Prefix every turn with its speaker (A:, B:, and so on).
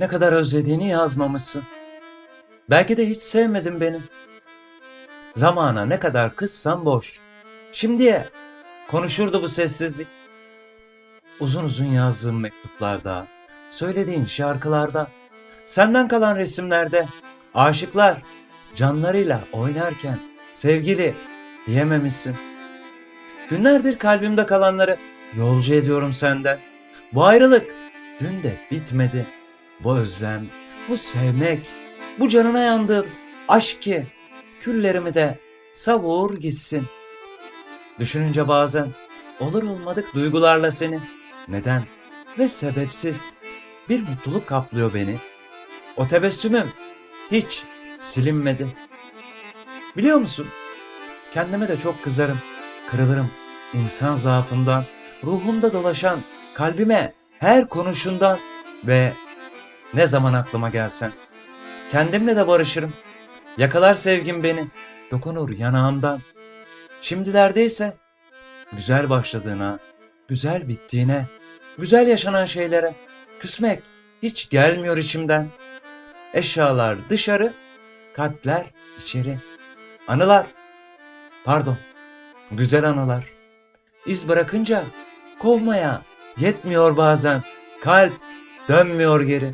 A: Ne kadar özlediğini yazmamışsın. Belki de hiç sevmedin beni. Zamana ne kadar kızsam boş. Şimdiye konuşurdu bu sessizlik. Uzun uzun yazdığım mektuplarda, söylediğin şarkılarda, senden kalan resimlerde, aşıklar canlarıyla oynarken sevgili diyememişsin. Günlerdir kalbimde kalanları yolcu ediyorum senden. Bu ayrılık dün de bitmedi. Bu özlem, bu sevmek, bu canına yandığım aşk ki küllerimi de savur gitsin. Düşününce bazen olur olmadık duygularla seni. Neden? Ve sebepsiz bir mutluluk kaplıyor beni. O tebessümüm hiç silinmedi. Biliyor musun? Kendime de çok kızarım, kırılırım. İnsan zaafından, ruhumda dolaşan, kalbime her konuşundan ve ne zaman aklıma gelsen. Kendimle de barışırım. Yakalar sevgim beni, dokunur yanağımdan. Şimdilerde ise güzel başladığına, güzel bittiğine, güzel yaşanan şeylere küsmek hiç gelmiyor içimden. Eşyalar dışarı, kalpler içeri. Anılar, pardon, güzel anılar. İz bırakınca kovmaya yetmiyor bazen. Kalp dönmüyor geri.